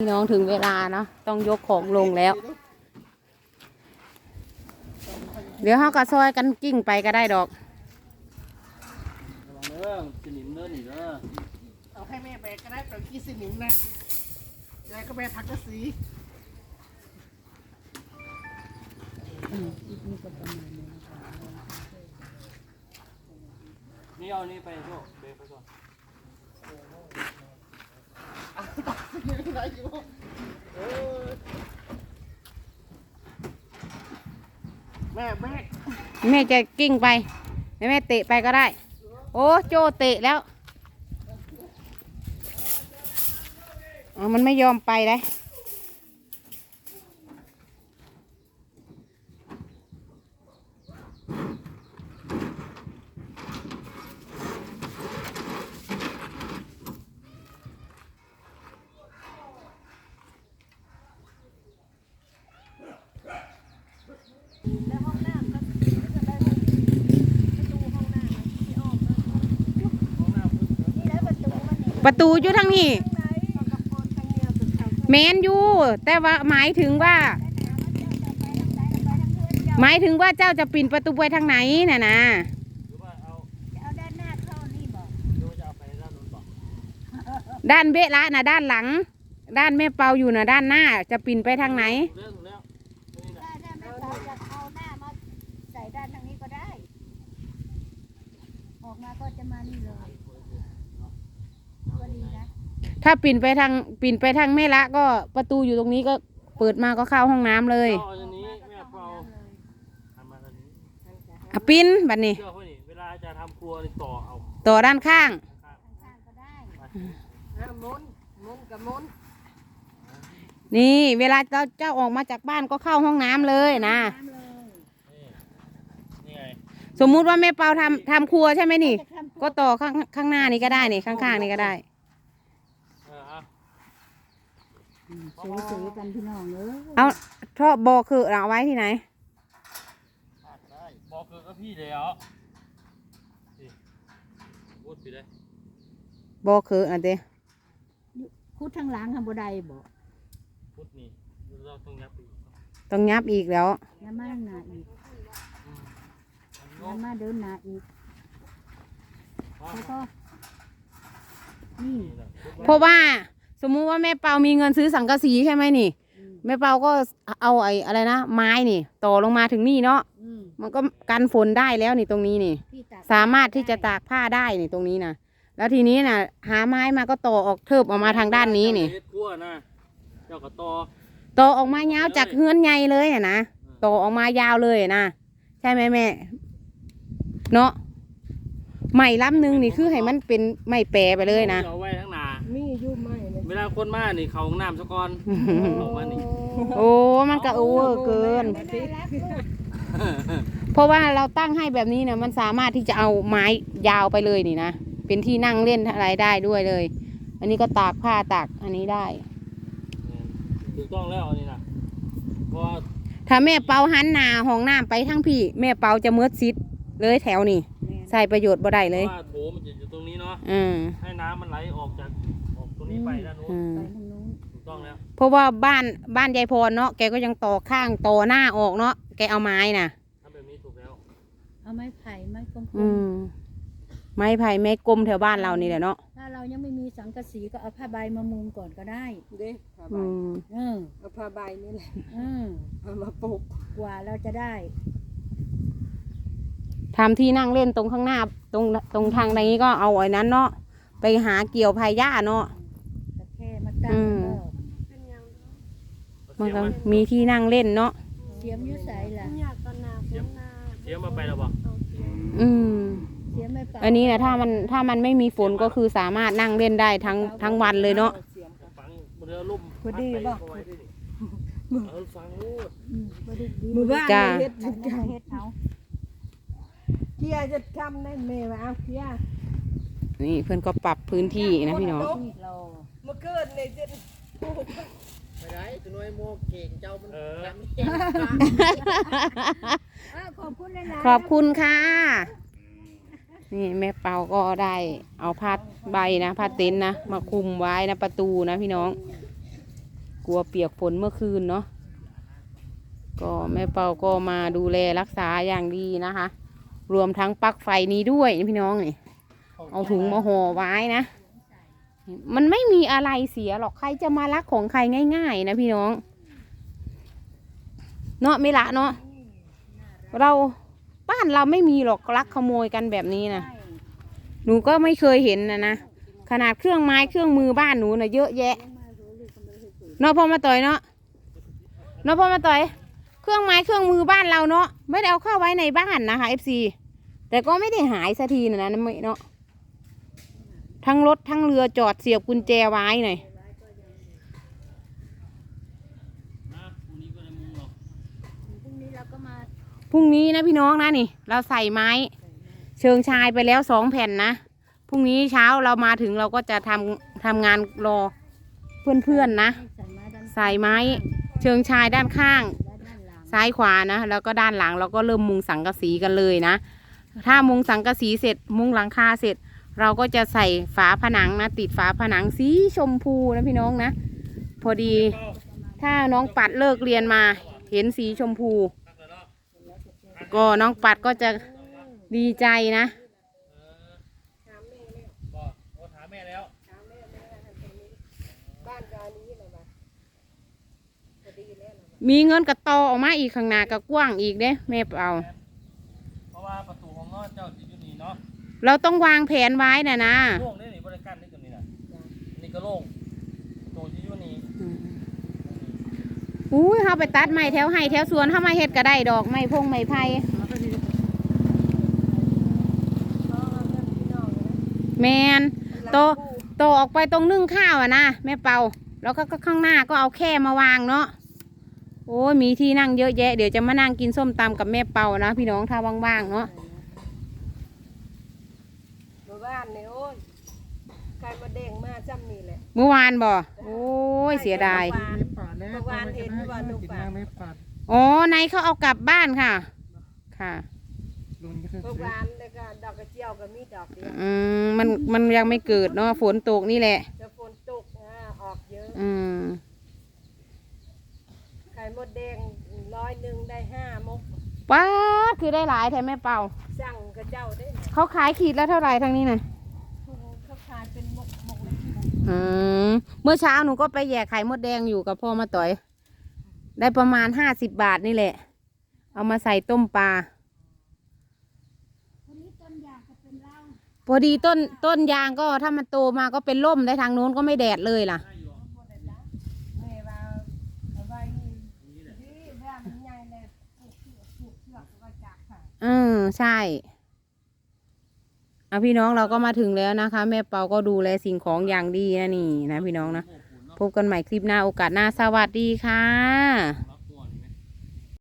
พี่น้องถึงเวลาเนาะต้องยกของลงแล้ว เดี๋ยวเขาก็ซอยกันกิ้งไปก็ได้ดอกระวังเด้อสนิมเด้อนี่เด้อเอาให้แม่ไปก็ได้ไปกี่สนิมนะยายก็ไปทักกะสีนี่เอานี่ไปโชคเบรกไปก่อน ได้อยู่เออแม่แม่แม่จะกิ้งไปแม่แม่เตะไปก็ได้ โอ้โจเตะแล้วอ๋อมันไม่ยอมไปเลย แล้วห้องน้ำก็จะได้ประตูห้องน้ำที่ออกนี่แล้วประตูมันนี่ประตูอยู่ทางนี้ไหนเขากระโปรงทางเดียวสุดเขา แมนอยู่แต่ว่าหมายถึงว่า หมายถึงว่าเจ้าจะปิดประตูไปทางไหนน่ะนะหรือว่าเอาจะเอาด้านหน้าเข้านี่บอกหรือว่าจะเอาไปด้านนู้นต่อด้านเบะละนะด้านหลัง ด้านแม่เปาอยู่นะด้านหน้าจะปินไปทางไหน เรื่อง ทางนี้ก็ได้ ออกมาก็จะมานี่เลยก็ดีนะถ้าปินไปทางปินไปทางแม่ละก็ประตูอยู่ตรงนี้ก็เปิดมาก็เข้าห้องน้ำเลยเอาอันนี้แม่เปาทำมาอันนี้อะปินบัดนี้ เชื่อเขานี่เวลาจะทำครัวนี่ต่อเอาต่อด้านข้าง ข้างข้างๆก็ได้อะหมุนหมุนกับหมุนนี่ เวลาเจ้าเจ้าออกมาจากบ้านก็เข้าห้องน้ำเลยนะ น้ำเลยๆนี่นี่ไง สมมุติว่าแม่เปาทำทำครัวใช่ไหมนี่ จะทำก็ต่อข้างข้างหน้านี้ก็ได้นี่ข้างๆนี่ก็ได้ เออเอาซื้อๆกันพี่น้องเลยเอาท่อโบคือเอาไว้ที่ไหนตัดได้บอกคือก็พี่เลยเหรอนี่พูดไปเลยโบคืออันเดียคุดทางหลังทำบัไดบอกพูดนี่เราต้องยับอีกต้องยับอีกแล้วอย่ามาหนาอีกอืม อย่ามาเดินหนาอีกเอาแล้วก็นี่นี่แหละพูดเพราะว่าสมมุติว่าแม่เปามีเงินซื้อสังกะสีใช่ไหมนี่ อืมแม่เปาก็เอาไอ้อะไรนะไม้นี่ ต่อลงมาถึงนี่เนาะอืมมันก็กันฝนได้แล้วนี่ตรงนี้นี่ ที่ตากสามารถที่จะตากผ้าได้นี่ตรงนี้นะแล้วทีนี้นะหาไม้มาก็ต่อออกเทิบออกมาทางด้านนี้นี่ เฮ็ดครัวนะเจ้ากระตอต่อออกมายาวจากเฮือนใหญ่เลยอะนะต่อออกมายาวเลยอะนะใช่ไหมแม่ เนาะใหม่ล้ำหนึ่งนี่คือให้มันเป็นไม่แปรไปเลยนะเอาไว้ทั้งหนามีอยู่ไหมเนี่ยเวลาคนมานี่เขาห้องน้ำซะก่อนออกมานี่โอ้มันก็โอเวอร์เกินไม่ได้รักลูกเพราะว่าเราตั้งให้แบบนี้เนี่ยมันสามารถที่จะเอาไม้ยาวไปเลยนี่นะเป็นที่นั่งเล่นอะไรได้ด้วยเลย อันนี้ก็ตากผ้าตากอันนี้ได้ถูกต้องแล้วอันนี่นะเพราะว่าถ้าแม่เปาหันหน้าห้องน้ำไปทั้งพี่ แม่เปาจะมืดซิด เลยแถวนี่ใส่ประโยชน์บ่ได้เลยเพราะว่าโถมันจะอยู่ตรงนี้เนาะ อืมให้น้ำมันไหลออกจากออกตรงนี้ไปด้านโน้นอืมไปทางนู้นถูกต้องแล้ว เพราะว่าบ้านบ้านยายพรเนาะแกก็ยังต่อข้างต่อหน้าออกเนาะแกเอาไม้น่ะทำแบบนี้ถูกแล้วเอาไม้ไผ่ไม้กลอืมมไม้ไผ่ไม้กลมแถวบ้านเรานี่แหละเนาะๆถ้าเรายังไม่มีสังกะสีก็เอาผ้าใบมามุงก่อนก็ได้ เด้ผ้าใบอืมเออเอาผ้าใบนี่แหละเออเอามาปลูกกว่าเราจะได้ ทำที่นั่งเล่นตรงข้างหน้าตรงตรงทางนี้ก็เอาไอ้นั้นเนาะไปหาเกี่ยวพายหญ้าเนาะตะแค่มาตั้งอืมก็มันเสียก็มมีที่นั่งเล่นเนาะเสียมอยุ่ใสล่ะเสียมเสียมมาไปแล้วบอกอืมเสียมไม่เป่าอันนี้นะถ้ามันถ้ามันไม่มีฝนก็คือสามารถนั่งเล่นได้ทั้งทั้งวันเลยเนาะเสียมกันฟังเรือลุ่มพอดีบ่เอาไว้ด้วยนี่เอาฟังลูกอืมบ่ได้ดีมือบ้านจ้าเฮ็ดเราก็มาเฮ็ดเอา เกียร์จะทำได้แม่ว่าเอาเกียร์นี่เพื่อนก็ปรับพื้นที่นะพี่น้องนี่เราเมื่อคืนนี่จะไปได้คือน้อยโมเก่งเจ้ามันเออทำเก่งอ้าวขอบคุณเลยนะขอบคุณค่ะ นี่แม่เปาก็ได้เอาผ้าใบนะผ้าเต็นท์นะมาคลุมไว้นะประตูนะพี่น้อง กลัวเปียกฝนเมื่อคืนเนาะก็แม่เปาก็มาดูแลรักษาอย่างดีนะคะ รวมทั้งปลั๊กไฟนี้ด้วยพี่น้องนี่เอาถุงมาห่อไว้นะ มันไม่มีอะไรเสียหรอกใครจะมาลักของใครง่าย ๆ นะพี่น้อง เนาะไม่ละเนาะเราบ้านเราไม่มีหรอกลักขโมยกันแบบนี้นะหนูก็ไม่เคยเห็นนะนะขนาดเครื่องไม้เครื่องมือบ้านหนูนะเยอะแยะเนาะพ่อมาต่อยเนาะเนาะพ่อมาต่อย เครื่องไม้เครื่องมือบ้านเราเนาะไม่ได้เอาเข้าไว้ในบ้านนะคะ FC แต่ก็ไม่ได้หายสักทีนะนะไม่เนาะทั้งรถทั้งเรือจอดเสียบกุญแจไว้หน่อยพรุ่งนี้นะพี่น้องนะนี่ เราใส่ไม้ เชิงชายไปแล้วสองแผ่นนะพรุ่งนี้เช้าเรามาถึงเราก็จะทำทำงานรอเพื่อนๆนะใส่ไม้ด้านใส่ไม้เชิงชายด้านข้าง ซ้ายขวานะ แล้วก็ด้านหลังเราก็เริ่มมุงสังกะสีกันเลยนะ ถ้ามุงสังกะสีเสร็จ มุงหลังคาเสร็จ เราก็จะใส่ฝาผนังนะ ติดฝาผนังสีชมพูนะพี่น้องนะ พอดี ถ้าน้องปัดเลิกเรียนมา เห็นสีชมพู ก็น้องปัดก็จะดีใจนะ บอกโอ้ถามแม่แล้ว บ้านกานี้นะบ้าพอดีแล้วนะ มีเงินกระตอออกมาอีกข้างหน้ากระกว้างอีกเด้แม่เอา เพราะว่าประตูของน้องเจ้าที่อยู่นี่เนาะเราต้องวางแผนไว้นะนะโล่งนี่นี่บริการนี่ตัวนี้นะนี่ก็โล่งประตูที่อยู่นี่อุ้ยเขาไปตัดไม้แถวให้แถวสวนเขามาเฮ็ดก็ได้ดอกไม้พงไม้ไผ่แมนโตโตออกไปตรงนึ่งข้าวอะนะแม่เปาแล้วก็ก็ข้างหน้าก็เอาแค่มาวางเนาะ โอ้ยมีที่นั่งเยอะแยะ เดี๋ยวจะมานั่งกินส้มตำกับแม่เปานะพี่น้องถ้าว่างๆเนาะหมู่บ้านเนี่ยโอ้ยไก่มาเด้งมาจำนี่แหละ เมื่อวานบ่โอ้ยเสียดาย ไม่ปาดแล้วเมื่อวานเห็นว่าลูกปาด ไม่ปาดอ๋อในเขาเอากลับบ้านค่ะ ค่ะลุงก็คือ เมื่อวานแล้วก็ดอกกระเจียวก็มีดอกเดียวอืมมันมันยังไม่เกิดเนาะฝนตกนี่แหละจะฝนตกนะออกเยอะ อืมไข่มดแดงร้อยหนึ่งได้ห้ามกป้าดคือได้หลายแท้แม่เปาสั่งกระเจ้าได้นะเขาขายขีดแล้วเท่าไหร่ทางนี้น่ะถุงเขาขายเป็นมกมกเลยอืมเมื่อเช้าหนูก็ไปแย่ไข่มดแดงอยู่กับพ่อมาต่อย ได้ประมาณห้าสิบบาทนี่แหละ เอามาใส่ต้มปลาพอดีต้นต้นยางก็ถ้ามันโตมาก็เป็นร่มได้ทางโน้นก็ไม่แดดเลยล่ะแม่ว่าเอาไว้นี่ดีแม่มันใหญ่ เลยปลูกเชือกผูกเชือกแล้วก็จักค่ะอืมใช่เอาพี่น้องเราก็มาถึงแล้วนะคะ แม่เปาก็ดูแลสิ่งของอย่างดีนะนี่นะพี่น้องนะพบกันใหม่คลิปหน้าโอกาสหน้าสวัสดีค่ะ